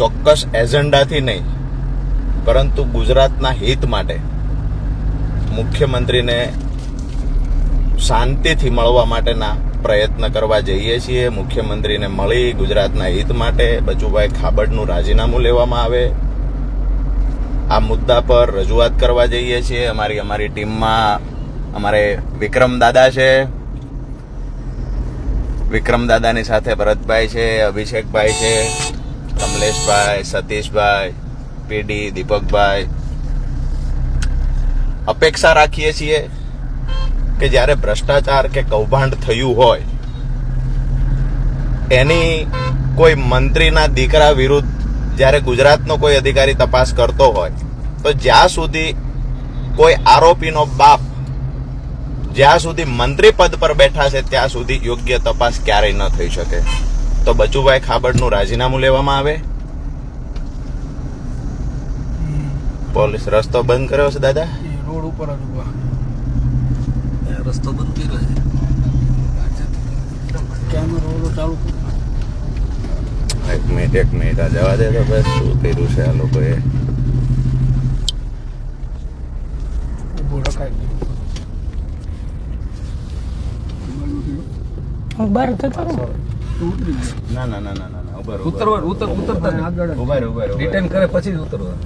ચોક્કસ એજન્ડાથી નહીં, પરંતુ ગુજરાતના હિત માટે મુખ્યમંત્રીને શાંતિથી મળવા માટેના પ્રયત્ન કરવા જઈએ છીએ. મુખ્યમંત્રીને મળી ગુજરાતના હિત માટે બચુભાઈ ખાબડનું રાજીનામું લેવામાં આવે. આ મુદ્દા પર રજૂઆત કરવા જઈએ છીએ. અમારી અમારી ટીમમાં અમારે વિક્રમ દાદા છે. વિક્રમ દાદાની સાથે ભરતભાઈ છે, અભિષેકભાઈ છે. કમલેશભાઈ સતીશભાઈ પીડી, દીપકભાઈ. અપેક્ષા રાખીએ છીએ કે જ્યારે ભ્રષ્ટાચાર કે કૌભાંડ થયું હોય, એની કોઈ મંત્રીના દીકરા વિરુદ્ધ જ્યારે ગુજરાતનો કોઈ અધિકારી તપાસ કરતો હોય, તો જ્યાં સુધી કોઈ આરોપીનો બાપ જ્યાં સુધી મંત્રી પદ પર બેઠા છે, ત્યાં સુધી યોગ્ય તપાસ ક્યારેય ન થઈ શકે. તો બચુભાઈ ખાબડનું રાજીનામું લેવામાં આવે? પોલીસ રસ્તો બંધ કર્યો છે દાદા? રોડ ઉપર રસ્તો બંધ કર્યો છે? કેમેરો એક મિનિટ એક મિનિટ આ જવા દે તો બસ શું કર્યું છે આ લોકોએ? બહાર થતો ના ના ના ના ના ના ઊભા રહો, ઉતરવા ઉતર ઉતરતા નહીં. આગળ જ. ઊભા રહો, ઊભા રહો, ઊભા રહો. રિટર્ન કરે પછી જ ઉતરવા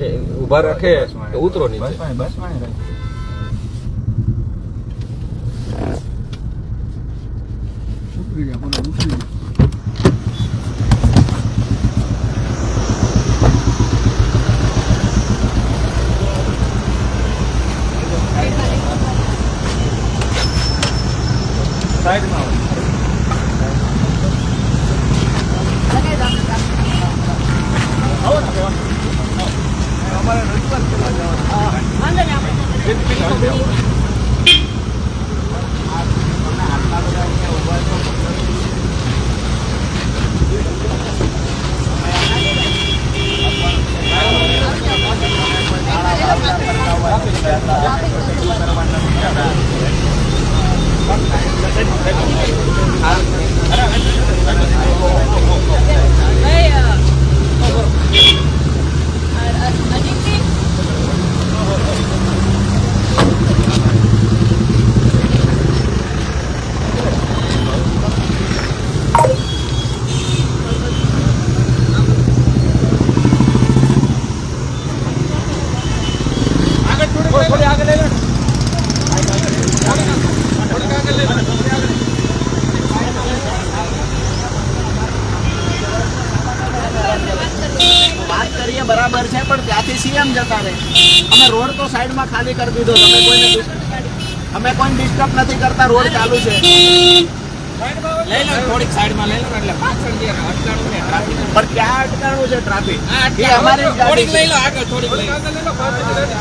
એ ઊભા રાખે બસમાં, તો ઉતરો નીચે બસમાં, બસમાં રહે. ઉતરી ગયા બોલો ઉતરી ગયા વાત કરીએ બરાબર છે પણ ત્યાંથી સીએમ જતા રહે. અમે રોડ તો સાઈડમાં ખાલી કરી દીધો તમે કોઈને અમે કોઈ ડિસ્ટર્બ નથી કરતા રોડ ચાલુ છે. લઈ લો થોડીક સાઈડમાં લઈ લો એટલે પાછળ જે અટકાણું ને ટ્રાફિક. પણ ક્યાં અટકાણું છે ટ્રાફિક? એ અમારી ગાડી છે. થોડીક આગળ લઈ લો.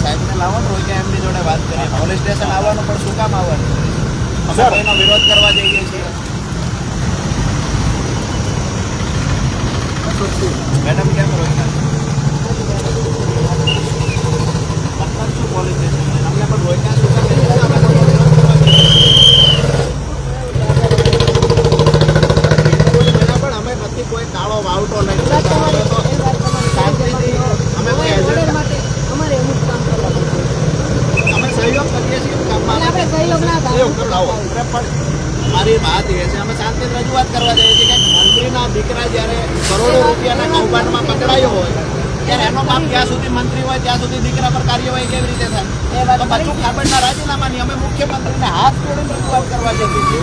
સાહેબને લાવો ને કે એમની જોડે વાત કરીએ પોલીસ સ્ટેશન આવવાનું પણ શું કામ આવવાનું? અમે એનો વિરોધ કરવા જઈએ છીએ. મેડમ કેમ મતલબ શું પોલીસ છે? અમને પણ રોહિકા શું? અમે નથી કોઈ કાળો વાવટો લઈ જતા. અમે તો શાંતિથી અમે કોઈ એજન્ડા અમે સહયોગ કરીએ છીએ કામમાં સહયોગ કરો, લાવો. અરે પણ મારી વાત એ છે અમે શાંતિ રજૂઆત કરવા જઈએ છીએ કે મંત્રીના દીકરા જ્યારે કરોડો રૂપિયાના કૌભાંડમાં પકડાયો હોય ત્યારે એનો બાપ જ્યાં સુધી મંત્રી હોય ત્યાં સુધી દીકરા પર કાર્યવાહી કેવી રીતે થાય? તો બચુ ખાબડના રાજીનામાની અમે મુખ્યમંત્રીને હાથ જોડીને રજૂઆત કરવા જઈએ છીએ.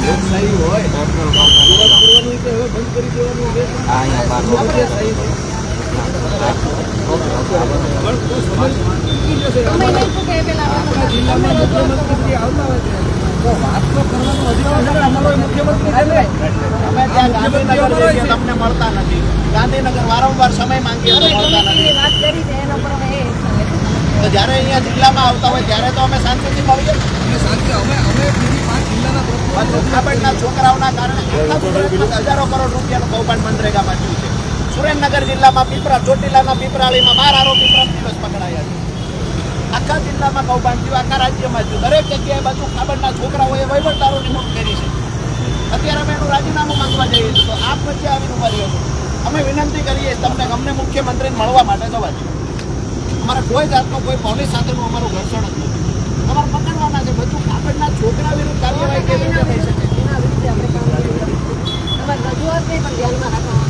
લોકશાહી હોય. જિલ્લામાં મુખ્યમંત્રી આવતા હોય છે તો વાત વારંવાર સમય માંગીએ તો અહીંયા જિલ્લામાં આવતા હોય ત્યારે તો અમે શાંતિથી મળીએ છોકરાઓના કારણે હજારો કરોડ રૂપિયાનું કૌભાંડ મનરેગામાં થયું છે. સુરેન્દ્રનગર જિલ્લામાં પીપરા, ચોટીલાના પીપરાળીમાં બાર આરોપી પ્રતિબંધ પકડાયા છે. આખા જિલ્લામાં કૌભાંડ થયું, આખા રાજ્યમાં થયું. દરેક જગ્યાએ બધું ખાબડના છોકરાઓએ વહીવટદારો નિમણૂક કરી છે. અત્યારે અમે એનું રાજીનામું માંગવા જઈએ છીએ. તો આપ વચ્ચે આવીને ઊભા રહ્યો અમે વિનંતી કરીએ, તમને અમને મુખ્યમંત્રીને મળવા માટે જવા દો. અમારે કોઈ જાતનો કોઈ પોલીસ સાથેનું અમારું ઘર્ષણ જ નથી. તમારે પકડવાના છે. બધું કાપડના છોકરા વિરુદ્ધ કાર્યવાહી કેવી રીતે થઈ શકે? એના વિરુદ્ધ આપણે કામ રજૂઆત નહીં પણ ધ્યાનમાં રાખવા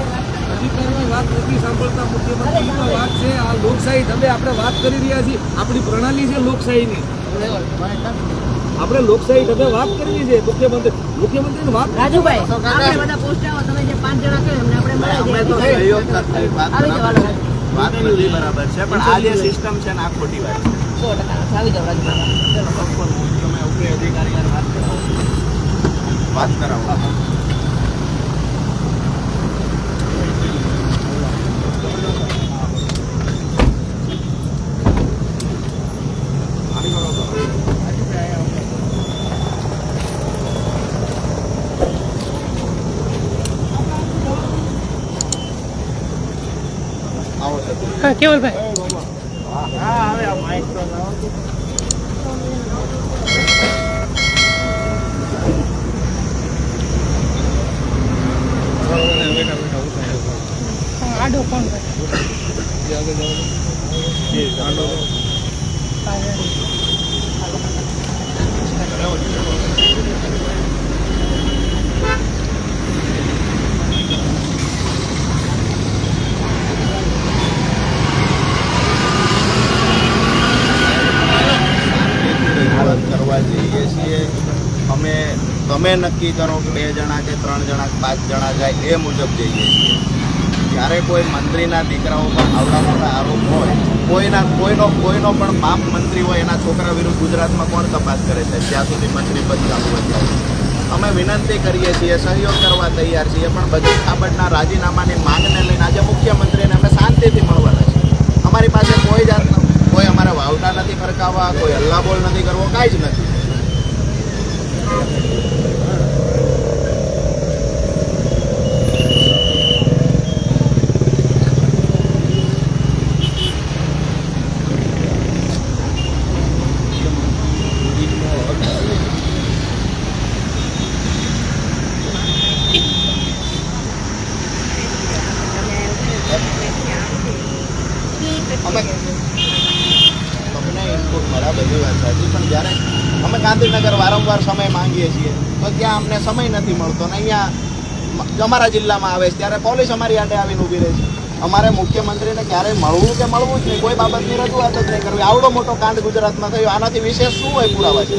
વાત કરે છે એની સાથે ઉપરી અધિકારી સાથે વાત કરે અધિકારીની વાત નથી સાંભળતા મુખ્યમંત્રીની વાત છે. આ લોકશાહી તમે આપણે વાત કરી રહ્યા છીએ. આપણી પ્રણાલી છે લોકશાહીની. આપણે લોકશાહી તમે વાત કરવી છે મુખ્યમંત્રી. મુખ્યમંત્રીની વાત રાજુભાઈ આપણે બધા પહોંચાવો તમે જે પાંચ જણા કહ્યું એમને આપણે તો વાત આવી બરાબર છે. વાત બધી બરાબર છે પણ આ જે સિસ્ટમ છે ને આ ખોટી વાત છે. સો ટકા આવી જાવ રાજુભાઈ. તમે ઉપરી અધિકારી વાત કરાવો વાત કરાવો. આવો સર હા હવે આ માઇક તો લાવો. રજૂઆત તમે નક્કી કરો કે બે જણા કે ત્રણ જણા કે પાંચ જણા જાય એ મુજબ જઈએ છીએ. જ્યારે કોઈ મંત્રીના દીકરાઓ પર આવડા મોટા આરોપ હોય, કોઈના કોઈનો કોઈનો પણ બાપ મંત્રી હોય, એના છોકરા વિરુદ્ધ ગુજરાતમાં કોણ તપાસ કરે છે? જ્યાં સુધી મંત્રી પદ ચાલુ હોય અમે વિનંતી કરીએ છીએ, સહયોગ કરવા તૈયાર છીએ, પણ બધી ખાબડના રાજીનામાની માંગને લઈને આજે મુખ્યમંત્રીને અમે શાંતિથી મળવાના છીએ. અમારી પાસે કોઈ જાતનો કોઈ અમારા વાવટા નથી ફરકાવવા, કોઈ હલ્લાબોલ નથી કરવો, કાંઈ જ નથી. અમે તમને ઇનપુટ મળ્યા વાત સાચી, પણ જ્યારે અમે ગાંધીનગર વારંવાર સમય માંગીએ છીએ, તો ત્યાં અમને સમય નથી મળતો ને અહીંયા અમારા જિલ્લામાં આવે છે, ત્યારે પોલીસ અમારી આડે આવીને ઊભી રહે છે. અમારે મુખ્યમંત્રીને ક્યારેય મળવું કે મળવું જ નહીં, કોઈ બાબતની રજૂઆત જ નહીં કરવી. આવડો મોટો કાંડ ગુજરાતમાં થયો, આનાથી વિશેષ શું હોય પુરાવા છે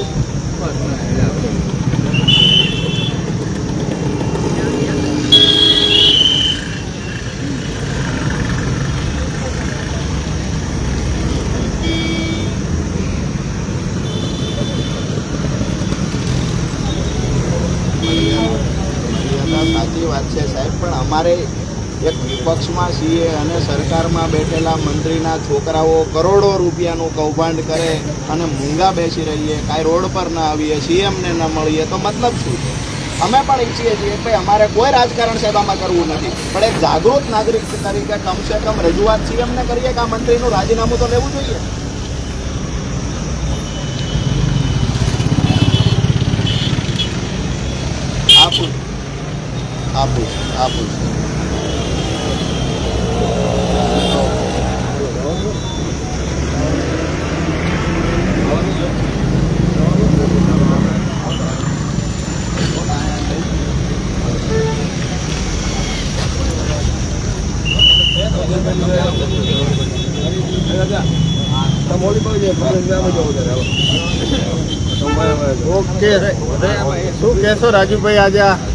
મર્યાદા સાચી વાત છે સાહેબ એક વિપક્ષમાં સીએ અને સરકારમાં બેઠેલા મંત્રીના છોકરાઓ કરોડો રૂપિયાનું કૌભાંડ કરે અને મૂંગા બેસી રહીએ, કાંઈ રોડ પર ના આવીએ સીએમને ન મળીએ, તો મતલબ શું છે? અમે પણ ઈચ્છીએ છીએ કે અમારે કોઈ રાજકારણ સાહેબ કરવું નથી. પણ એક જાગૃત નાગરિક તરીકે કમસે કમ રજૂઆત સીએમને કરીએ કે આ મંત્રીનું રાજીનામું તો લેવું જોઈએ? આપું આપું છું આપું છું ઓકે શું કહેશો રાજુભાઈ આજે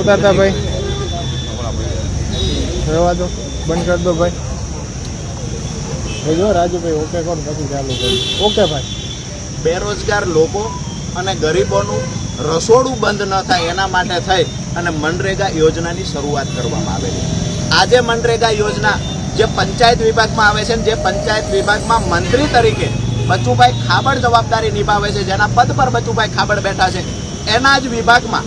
ઉતારતા ભાઈ. રહેવા દો. બંધ કરી દો ભાઈ. જો રાજુભાઈ, ઓકે કોણ? પછી ચાલુ કરી ઓકે ભાઈ. બેરોજગાર લોકો અને ગરીબોનું રસોડું બંધ ન થાય એના માટે થઈ અને મનરેગા યોજનાની શરૂઆત કરવામાં આવેલી. આજે મનરેગા યોજના જે પંચાયત વિભાગમાં આવે છે જે પંચાયત વિભાગમાં મંત્રી તરીકે બચુભાઈ ખાબડ જવાબદારી નિભાવે છે, જેના પદ પર બચુભાઈ ખાબડ બેઠા છે, એના જ વિભાગમાં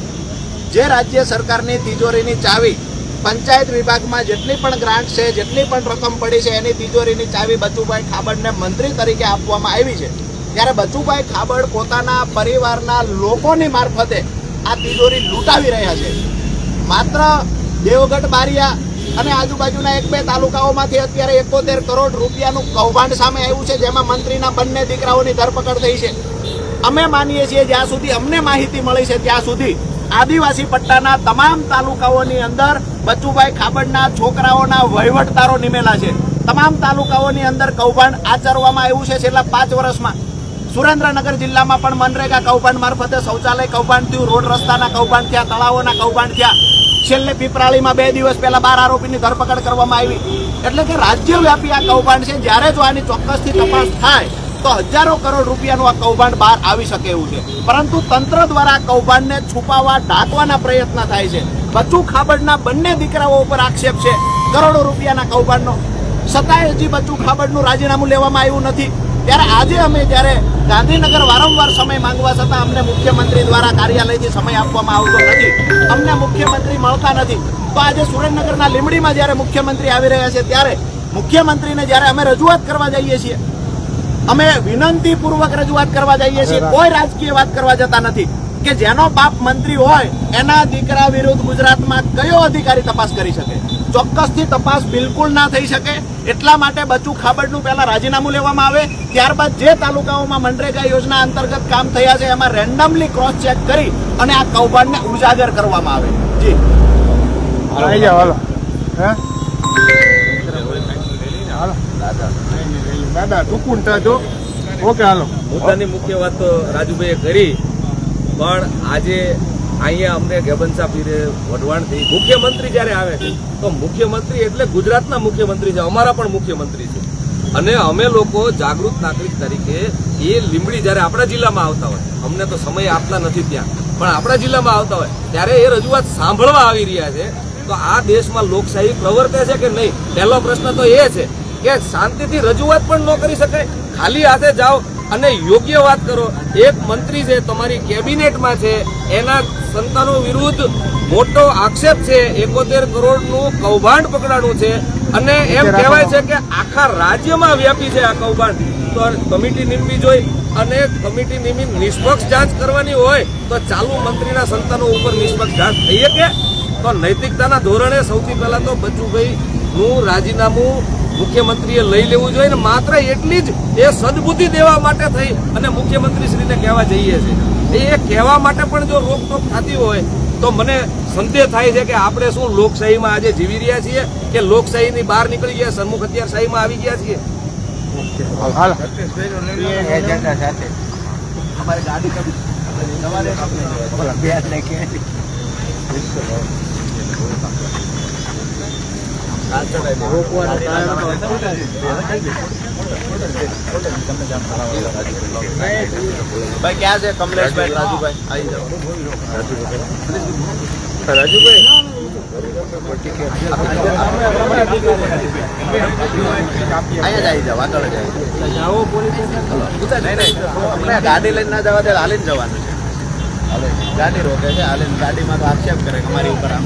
જે રાજ્ય સરકારની તિજોરીની ચાવી પંચાયત વિભાગમાં જેટલી પણ ગ્રાન્ટ છે, જેટલી પણ રકમ પડી છે, એની તિજોરીની ચાવી બચુભાઈ ખાબડને મંત્રી તરીકે આપવામાં આવી છે. ત્યારે બચુભાઈ ખાબડ પોતાના પરિવારના લોકોની મારફતે આ તિજોરી લૂંટાવી રહ્યા છે. માત્ર દેવગઢ બારિયા અને આજુબાજુના એક બે તાલુકાઓમાંથી અત્યારે એકોતેર કરોડ રૂપિયાનું કૌભાંડ સામે આવ્યું છે, જેમાં મંત્રીના બંને દીકરાઓની ધરપકડ થઈ છે. અમે માનીએ છીએ જ્યાં સુધી અમને માહિતી મળી છે ત્યાં સુધી આદિવાસી પટ્ટાના તમામ તાલુકાઓની અંદર બચુભાઈ ખાબડના છોકરાઓના વહીવટદારો નિમેલા છે. તમામ તાલુકાઓની અંદર કૌભાંડ આચરવામાં આવ્યું છે છેલ્લા પાંચ વર્ષમાં. સુરેન્દ્રનગર જિલ્લામાં પણ મનરેગા કૌભાંડ મારફતે શૌચાલય કૌભાંડ થયું, રોડ રસ્તાના કૌભાંડ થયા, તળાવોના કૌભાંડ થયા. છેલ્લે પીપરાળીમાં બે દિવસ પહેલા બાર આરોપીની ધરપકડ કરવામાં આવી. એટલે કે રાજ્યવ્યાપી આ કૌભાંડ છે. જ્યારે જો આની ચોક્કસથી તપાસ થાય, તો હજારો કરોડ રૂપિયાનું આ કૌભાંડ બહાર આવી શકે એવું છે. પરંતુ તંત્ર દ્વારા આ કૌભાંડને છુપાવવા, ઢાંકવાના પ્રયત્ન થાય છે. બચ્ચું ખાબડના બંને દીકરાઓ ઉપર આક્ષેપ છે. કરોડો રૂપિયાના કૌભાંડનો. છતાંય હજી બચ્ચું ખાબડનું રાજીનામું લેવામાં આવ્યું નથી. ત્યારે આજે અમે જ્યારે ગાંધીનગર વારંવાર સમય માંગવા છતાં અમને મુખ્યમંત્રી દ્વારા કાર્યાલયથી સમય આપવામાં આવતો નથી, અમને મુખ્યમંત્રી મળતા નથી. તો આજે સુરેન્દ્રનગરના લીમડીમાં જ્યારે મુખ્યમંત્રી આવી રહ્યા છે, ત્યારે મુખ્યમંત્રીને જ્યારે અમે રજૂઆત કરવા જઈએ છીએ, અમે વિનંતીપૂર્વક રજૂઆત કરવા જઈએ છીએ, કોઈ રાજકીય વાત કરવા જતા નથી કે જેનો બાપ મંત્રી હોય, એના દીકરા વિરુદ્ધ ગુજરાતમાં કયો અધિકારી તપાસ કરી શકે? ચોક્કસથી તપાસ બિલકુલ ના થઈ શકે. એટલા માટે બચુ ખાબડનું પહેલાં રાજીનામું લેવામાં આવે. ત્યારબાદ જે તાલુકાઓમાં મનરેગા યોજના અંતર્ગત કામ થયા છે એમાં રેન્ડમલી ક્રોસ ચેક કરી અને આ કૌભાંડને ઉજાગર કરવામાં આવે. જી. આવી જાઓ હાલો. હે? હાલો. દાદા ટૂંકું થજો ઓકે હાલો. મુદ્દાની મુખ્ય વાત તો રાજુભાઈએ કરી પણ આજે અહીંયા અમને ગેબનસા પીરે વઢવાણથી મુખ્યમંત્રી જ્યારે આવે છે, તો મુખ્યમંત્રી એટલે ગુજરાતના મુખ્યમંત્રી છે, અમારા પણ મુખ્યમંત્રી છે. અને અમે લોકો જાગૃત નાગરિક તરીકે એ લીંબડી જ્યારે આપણા જિલ્લામાં આવતા હોય, અમને તો સમય આપતા નથી ત્યાં, પણ આપણા જિલ્લામાં આવતા હોય, ત્યારે એ રજૂઆત સાંભળવા આવી રહ્યા છે. તો આ દેશમાં લોકશાહી પ્રવર્તે છે કે નહીં? પહેલો પ્રશ્ન તો એ છે કે શાંતિથી રજૂઆત પણ ન કરી શકાય. ખાલી હાથે જાઓ અને યોગ્ય વાત કરો એક મંત્રી છે તમારી કેબિનેટમાં છે એના સંતાનો વિરુદ્ધ મોટો આક્ષેપ છે એકોતેર કરોડનું કૌભાંડ પકડાણું છે અને એમ કહેવાય છે કે આખા રાજ્યમાં વ્યાપી છે આ કૌભાંડ. તો કમિટી નીમવી જોઈ અને કમિટી નીમી નિષ્પક્ષ જાંચ કરવાની હોય તો ચાલુ મંત્રીના સંતાનો ઉપર નિષ્પક્ષ જાંચ થઈ શકે. તો નૈતિકતાના ધોરણે સૌથી પહેલા તો બચુભાઈ નું રાજીનામું મુખ્યમંત્રીએ લઈ લેવું જોઈએ ને માત્ર એટલી જ એ સદબુદ્ધિ દેવા માટે થઈ અને મુખ્યમંત્રીશ્રીને કહેવા જઈએ છીએ. એ કહેવા માટે પણ જો રોકટોક થતી હોય તો મને સંદેહ થાય છે કે આપણે શું લોકશાહીમાં આજે જીવી રહ્યા છીએ કે લોકશાહીની બહાર નીકળી ગયા સન્મુખ અત્યારશાહીમાં આવી ગયા છીએ? હાલો. ગાડી ભાઈ ક્યાં છે? કમલેશભાઈ રાજુભાઈ? આવી જાઓ રાજુભાઈ ગાડી લઈને ના જવા દે હાલીને જવાનું છે. ગાડી રોકે છે હાલીને ગાડીમાં તો આક્ષેપ કરે અમારી ઉપર આમ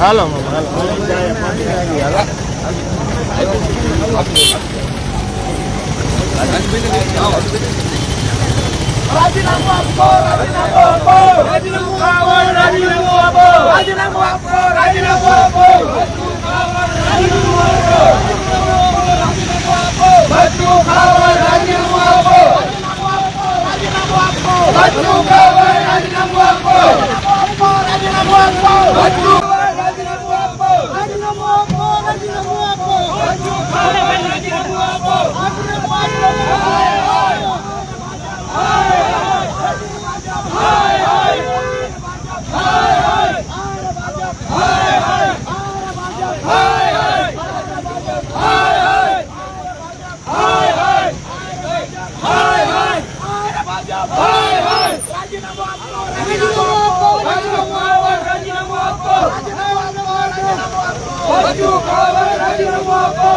હાલો મામા હાલો. રાજીનામું આપો. રાજુ કાવડ રાજીનામું આપો